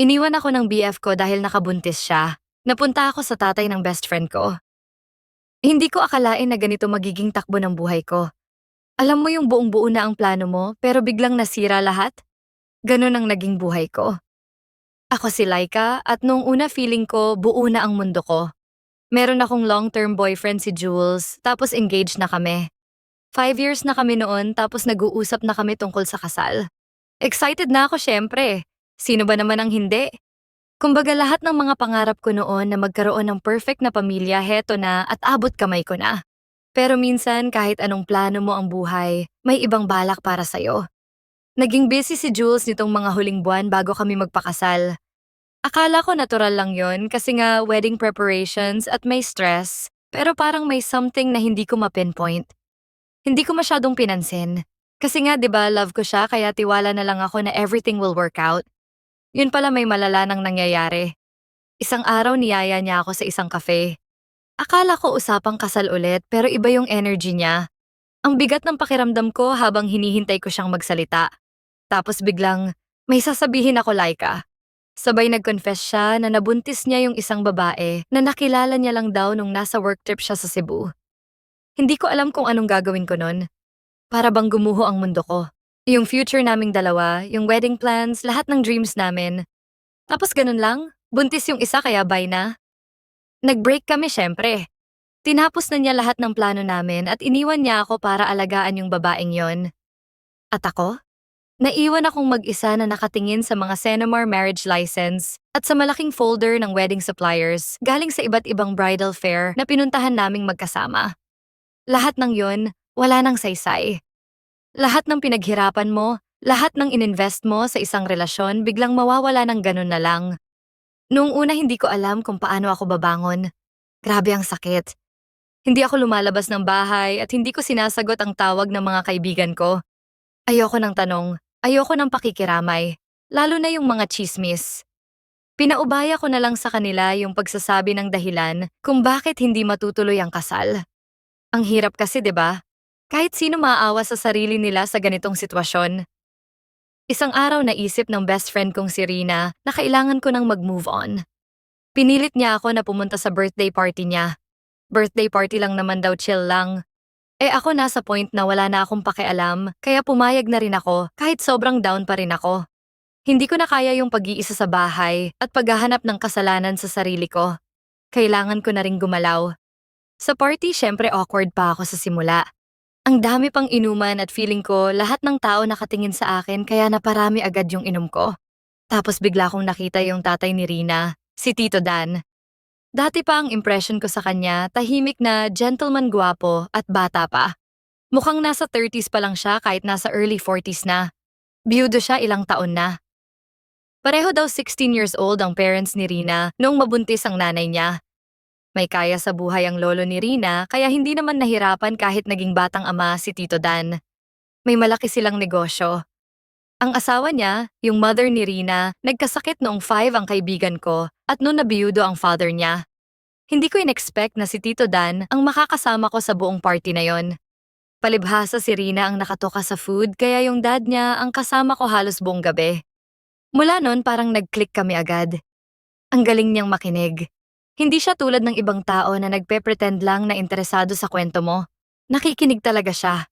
Iniwan ako ng BF ko dahil nakabuntis siya. Napunta ako sa tatay ng best friend ko. Hindi ko akalain na ganito magiging takbo ng buhay ko. Alam mo yung buong buo na ang plano mo pero biglang nasira lahat? Ganon ang naging buhay ko. Ako si Laika at nung una feeling ko buo na ang mundo ko. Meron akong long-term boyfriend si Jules tapos engaged na kami. Five years na kami noon tapos nag-uusap na kami tungkol sa kasal. Excited na ako syempre. Sino ba naman ang hindi? Kumbaga lahat ng mga pangarap ko noon na magkaroon ng perfect na pamilya heto na at abot kamay ko na. Pero minsan kahit anong plano mo ang buhay, may ibang balak para sa'yo. Naging busy si Jules nitong mga huling buwan bago kami magpakasal. Akala ko natural lang yon kasi nga wedding preparations at may stress, pero parang may something na hindi ko ma-pinpoint. Hindi ko masyadong pinansin. Kasi nga 'di ba love ko siya kaya tiwala na lang ako na everything will work out. Yun pala may malala nang nangyayari. Isang araw niyaya niya ako sa isang cafe. Akala ko usapang kasal ulit pero iba yung energy niya. Ang bigat ng pakiramdam ko habang hinihintay ko siyang magsalita. Tapos biglang, may sasabihin ako Laika. Sabay nag-confess siya na nabuntis niya yung isang babae na nakilala niya lang daw nung nasa work trip siya sa Cebu. Hindi ko alam kung anong gagawin ko nun. Para bang gumuho ang mundo ko. Yung future naming dalawa, yung wedding plans, lahat ng dreams namin. Tapos ganun lang, buntis yung isa kaya bye na. Nag-break kami syempre. Tinapos na niya lahat ng plano namin at iniwan niya ako para alagaan yung babaeng yon. At ako? Naiwan akong mag-isa na nakatingin sa mga Senomar marriage license at sa malaking folder ng wedding suppliers galing sa iba't ibang bridal fair na pinuntahan naming magkasama. Lahat ng yon, wala nang saysay. Lahat ng pinaghirapan mo, lahat ng ininvest mo sa isang relasyon biglang mawawala ng ganun na lang. Noong una hindi ko alam kung paano ako babangon. Grabe ang sakit. Hindi ako lumalabas ng bahay at hindi ko sinasagot ang tawag ng mga kaibigan ko. Ayoko ng tanong, ayoko ng pakikiramay, lalo na yung mga chismis. Pinaubaya ko na lang sa kanila yung pagsasabi ng dahilan kung bakit hindi matutuloy ang kasal. Ang hirap kasi 'di ba? Kahit sino maaawa sa sarili nila sa ganitong sitwasyon. Isang araw naisip ng best friend kong si Rina na kailangan ko nang mag-move on. Pinilit niya ako na pumunta sa birthday party niya. Birthday party lang naman daw chill lang. Eh ako nasa point na wala na akong pakialam, kaya pumayag na rin ako kahit sobrang down pa rin ako. Hindi ko na kaya yung pag-iisa sa bahay at paghahanap ng kasalanan sa sarili ko. Kailangan ko na ring gumalaw. Sa party, syempre awkward pa ako sa simula. Ang dami pang inuman at feeling ko lahat ng tao nakatingin sa akin kaya naparami agad yung inom ko. Tapos bigla kong nakita yung tatay ni Rina, si Tito Dan. Dati pa ang impression ko sa kanya, tahimik na gentleman gwapo at bata pa. Mukhang nasa 30s pa lang siya kahit nasa early 40s na. Biyudo siya ilang taon na. Pareho daw 16 years old ang parents ni Rina noong mabuntis ang nanay niya. May kaya sa buhay ang lolo ni Rina kaya hindi naman nahirapan kahit naging batang ama si Tito Dan. May malaki silang negosyo. Ang asawa niya, yung mother ni Rina, nagkasakit noong 5 ang kaibigan ko at noon nabiyudo ang father niya. Hindi ko in-expect na si Tito Dan ang makakasama ko sa buong party na yon. Palibhasa si Rina ang nakatoka sa food kaya yung dad niya ang kasama ko halos buong gabi. Mula noon parang nag-click kami agad. Ang galing niyang makinig. Hindi siya tulad ng ibang tao na nagpe-pretend lang na interesado sa kwento mo. Nakikinig talaga siya.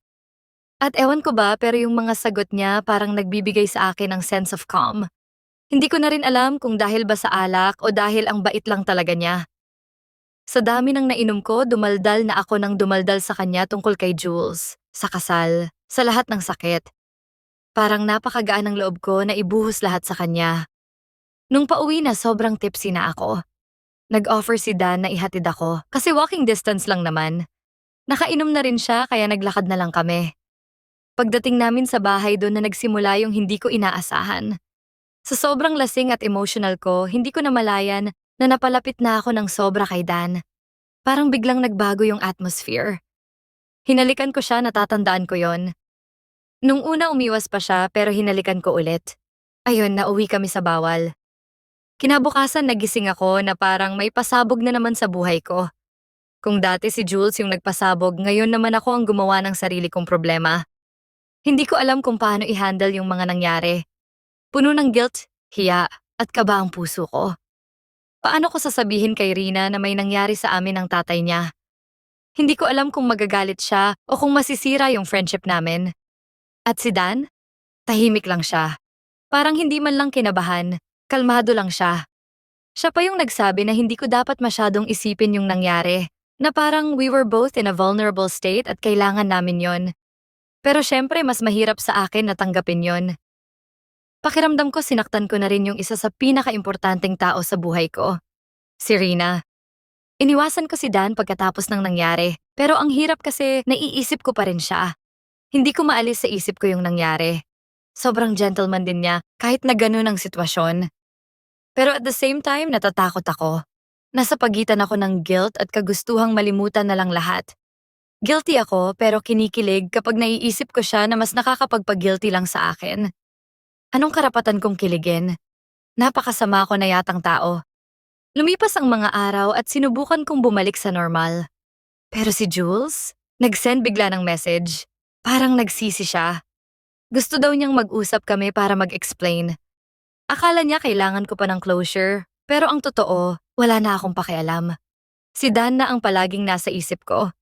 At ewan ko ba pero yung mga sagot niya parang nagbibigay sa akin ng sense of calm. Hindi ko na rin alam kung dahil ba sa alak o dahil ang bait lang talaga niya. Sa dami ng nainom ko, dumaldal na ako ng dumaldal sa kanya tungkol kay Jules, sa kasal, sa lahat ng sakit. Parang napakagaan ng loob ko na ibuhos lahat sa kanya. Nung pauwi na sobrang tipsy na ako. Nag-offer si Dan na ihatid ako kasi walking distance lang naman. Nakainom na rin siya kaya naglakad na lang kami. Pagdating namin sa bahay doon na nagsimula yung hindi ko inaasahan. Sa sobrang lasing at emotional ko, hindi ko namalayan na napalapit na ako ng sobra kay Dan. Parang biglang nagbago yung atmosphere. Hinalikan ko siya, natatandaan ko yon. Nung una umiwas pa siya pero hinalikan ko ulit. Ayun, nauwi kami sa bawal. Kinabukasan nagising ako na parang may pasabog na naman sa buhay ko. Kung dati si Jules yung nagpasabog, ngayon naman ako ang gumawa ng sarili kong problema. Hindi ko alam kung paano i-handle yung mga nangyari. Puno ng guilt, hiya, at kaba ang puso ko. Paano ko sasabihin kay Rina na may nangyari sa amin ng tatay niya? Hindi ko alam kung magagalit siya o kung masisira yung friendship namin. At si Dan? Tahimik lang siya. Parang hindi man lang kinabahan, kalmado lang siya. Siya pa yung nagsabi na hindi ko dapat masyadong isipin yung nangyari, na parang we were both in a vulnerable state at kailangan namin yon. Pero syempre mas mahirap sa akin na tanggapin yon. Pakiramdam ko sinaktan ko na rin yung isa sa pinakaimportanteng tao sa buhay ko. Si Rina. Iniwasan ko si Dan pagkatapos ng nangyari, pero ang hirap kasi naiisip ko pa rin siya. Hindi ko maalis sa isip ko yung nangyari. Sobrang gentleman din niya kahit na ganun ang sitwasyon. Pero at the same time, natatakot ako. Nasa pagitan ako ng guilt at kagustuhang malimutan na lang lahat. Guilty ako pero kinikilig kapag naiisip ko siya na mas nakakapagpag-guilty lang sa akin. Anong karapatan kong kiligin? Napakasama ako na yatang tao. Lumipas ang mga araw at sinubukan kong bumalik sa normal. Pero si Jules, nag-send bigla ng message. Parang nagsisi siya. Gusto daw niyang mag-usap kami para mag-explain. Akala niya kailangan ko pa ng closure, pero ang totoo, wala na akong pakialam. Si Dan na ang palaging nasa isip ko.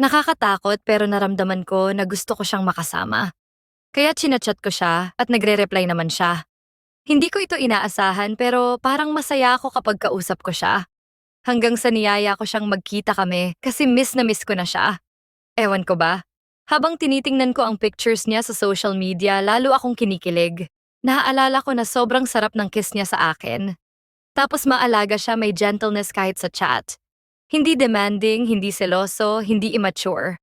Nakakatakot pero naramdaman ko na gusto ko siyang makasama. Kaya chinachat ko siya at nagre-reply naman siya. Hindi ko ito inaasahan pero parang masaya ako kapag kausap ko siya. Hanggang sa niyaya ko siyang magkita kami kasi miss na miss ko na siya. Ewan ko ba? Habang tinitingnan ko ang pictures niya sa social media, lalo akong kinikilig. Naaalala ko na sobrang sarap ng kiss niya sa akin. Tapos maalaga siya may gentleness kahit sa chat. Hindi demanding, hindi seloso, hindi immature.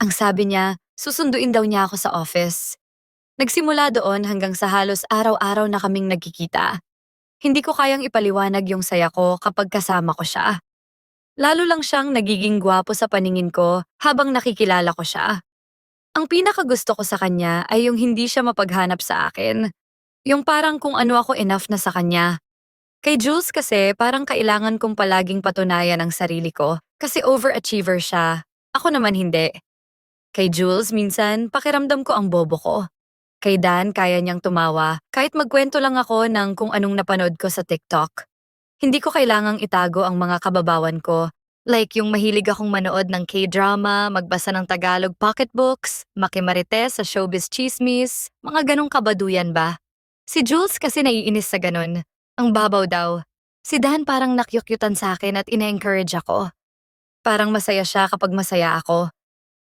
Ang sabi niya, susunduin daw niya ako sa office. Nagsimula doon hanggang sa halos araw-araw na kaming nagkikita. Hindi ko kayang ipaliwanag yung saya ko kapag kasama ko siya. Lalo lang siyang nagiging gwapo sa paningin ko habang nakikilala ko siya. Ang pinakagusto ko sa kanya ay yung hindi siya mapaghanap sa akin. Yung parang kung ano ako enough na sa kanya. Kay Jules kasi parang kailangan kong palaging patunayan ang sarili ko kasi overachiever siya. Ako naman hindi. Kay Jules minsan pakiramdam ko ang bobo ko. Kay Dan kaya niyang tumawa kahit magkwento lang ako ng kung anong napanood ko sa TikTok. Hindi ko kailangang itago ang mga kababawan ko Like yung mahilig akong manood ng K-drama, magbasa ng Tagalog pocketbooks, makimarites sa showbiz chismis, mga ganong kabaduyan ba? Si Jules kasi naiinis sa ganon. Ang babaw daw. Si Dan parang nakyukyutan sa akin at ina-encourage ako. Parang masaya siya kapag masaya ako.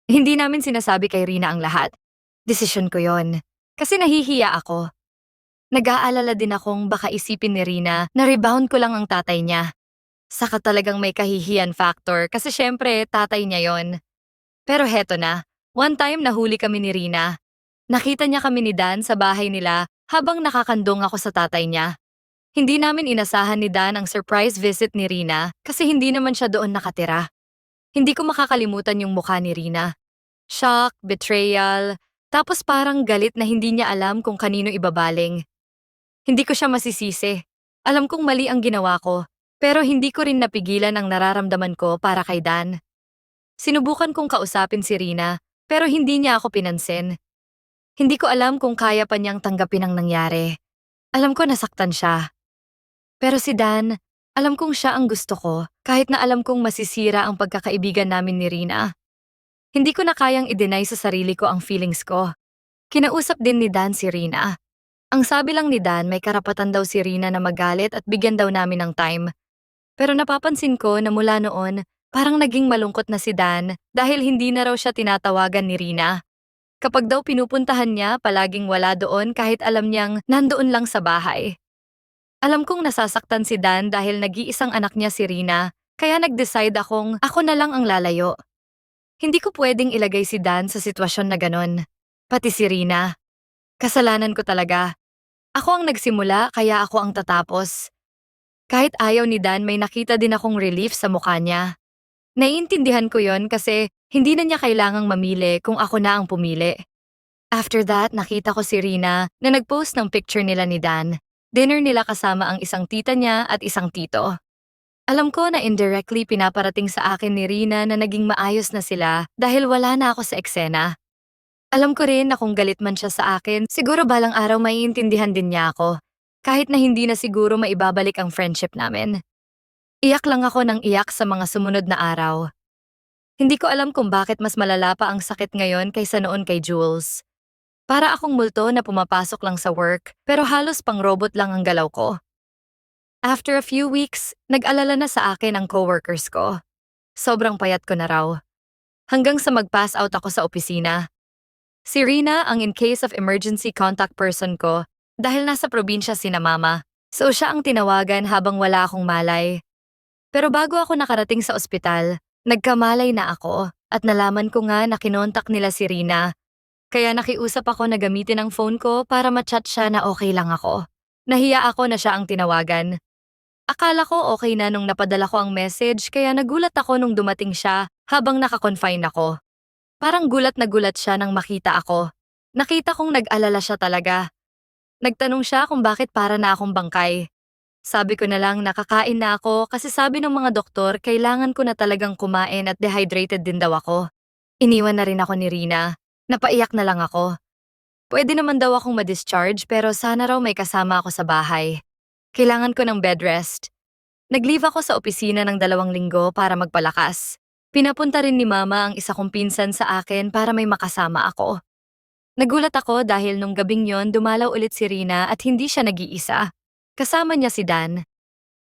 Hindi namin sinasabi kay Rina ang lahat. Desisyon ko yon. Kasi nahihiya ako. Nag-aalala din akong baka isipin ni Rina na rebound ko lang ang tatay niya. Saka talagang may kahihiyan factor kasi syempre tatay niya yon. Pero heto na, one time nahuli kami ni Rina. Nakita niya kami ni Dan sa bahay nila habang nakakandong ako sa tatay niya. Hindi namin inasahan ni Dan ang surprise visit ni Rina kasi hindi naman siya doon nakatira. Hindi ko makakalimutan yung mukha ni Rina. Shock, betrayal, tapos parang galit na hindi niya alam kung kanino ibabaling. Hindi ko siya masisisi. Alam kong mali ang ginawa ko, pero hindi ko rin napigilan ang nararamdaman ko para kay Dan. Sinubukan kong kausapin si Rina, pero hindi niya ako pinansin. Hindi ko alam kung kaya pa niyang tanggapin ang nangyari. Alam ko nasaktan siya. Pero si Dan, alam kong siya ang gusto ko, kahit na alam kong masisira ang pagkakaibigan namin ni Rina. Hindi ko na kayang i-deny sa sarili ko ang feelings ko. Kinausap din ni Dan si Rina. Ang sabi lang ni Dan may karapatan daw si Rina na magalit at bigyan daw namin ng time. Pero napapansin ko na mula noon, parang naging malungkot na si Dan dahil hindi na raw siya tinatawagan ni Rina. Kapag daw pinupuntahan niya, palaging wala doon kahit alam niyang nandoon lang sa bahay. Alam kong nasasaktan si Dan dahil nag-iisang anak niya si Rina, kaya nag-decide akong ako na lang ang lalayo. Hindi ko pwedeng ilagay si Dan sa sitwasyon na ganon. Pati si Rina. Kasalanan ko talaga. Ako ang nagsimula kaya ako ang tatapos. Kahit ayaw ni Dan may nakita din akong relief sa mukha niya. Naiintindihan ko yon kasi hindi na niya kailangang mamili kung ako na ang pumili. After that, nakita ko si Rina na nagpost ng picture nila ni Dan. Dinner nila kasama ang isang tita niya at isang tito. Alam ko na indirectly pinaparating sa akin ni Rina na naging maayos na sila dahil wala na ako sa eksena. Alam ko rin na kung galit man siya sa akin, siguro balang araw maiintindihan din niya ako. kahit na hindi na siguro maibabalik ang friendship namin. Iyak lang ako ng iyak sa mga sumunod na araw. Hindi ko alam kung bakit mas malala pa ang sakit ngayon kaysa noon kay Jules. Para akong multo na pumapasok lang sa work pero halos pang robot lang ang galaw ko. After a few weeks, nag-alala na sa akin ang coworkers ko. Sobrang payat ko na raw. Hanggang sa mag-pass out ako sa opisina. Si Rina ang in case of emergency contact person ko dahil nasa probinsya si na mama. So siya ang tinawagan habang wala akong malay. Pero bago ako nakarating sa ospital, nagkamalay na ako at nalaman ko nga na kinontak nila si Rina. Kaya nakiusap ako na gamitin ang phone ko para ma-chat siya na okay lang ako. Nahiya ako na siya ang tinawagan. Akala ko okay na nung napadala ko ang message kaya nagulat ako nung dumating siya habang nakakonfine ako. Parang gulat na gulat siya nang makita ako. Nakita kong nag-alala siya talaga. Nagtanong siya kung bakit para na akong bangkay. Sabi ko na lang nakakain na ako kasi sabi ng mga doktor kailangan ko na talagang kumain at dehydrated din daw ako. Iniwan na rin ako ni Rina. Napaiyak na lang ako. Pwede naman daw akong ma-discharge pero sana raw may kasama ako sa bahay. Kailangan ko ng bed rest. Nag-leave ako sa opisina ng dalawang linggo para magpalakas. Pinapunta rin ni Mama ang isa kong pinsan sa akin para may makasama ako. Nagulat ako dahil nung gabing yon dumalaw ulit si Rina at hindi siya nag-iisa. Kasama niya si Dan.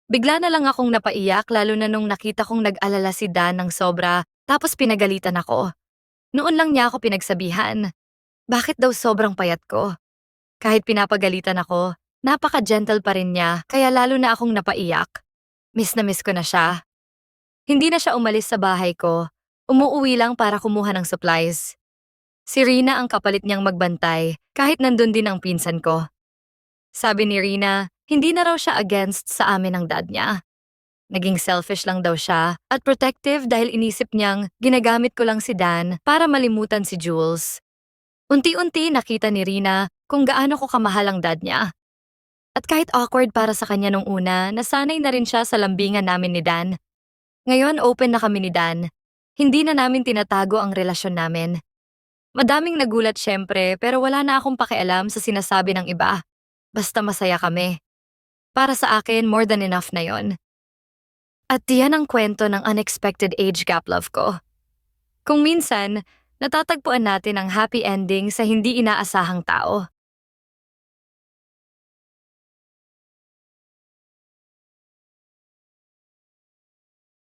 Bigla na lang akong napaiyak lalo na nung nakita kong nag-alala si Dan ng sobra tapos pinagalitan ako. Noon lang niya ako pinagsabihan. Bakit daw sobrang payat ko? Kahit pinapagalitan ako, napaka-gentle pa rin niya kaya lalo na akong napaiyak. Miss na miss ko na siya. Hindi na siya umalis sa bahay ko. Umuuwi lang para kumuha ng supplies. Si Rina ang kapalit niyang magbantay kahit nandun din ang pinsan ko. Sabi ni Rina, hindi na raw siya against sa amin ng dad niya. Naging selfish lang daw siya at protective dahil inisip niyang ginagamit ko lang si Dan para malimutan si Jules. Unti-unti nakita ni Rina kung gaano ko kamahal ang dad niya. At kahit awkward para sa kanya nung una, nasanay na rin siya sa lambingan namin ni Dan. Ngayon open na kami ni Dan. Hindi na namin tinatago ang relasyon namin. Madaming nagulat syempre pero wala na akong pakialam sa sinasabi ng iba. Basta masaya kami. Para sa akin, more than enough na yon. At diyan ang kwento ng unexpected age gap love ko. Kung minsan, natatagpuan natin ang happy ending sa hindi inaasahang tao.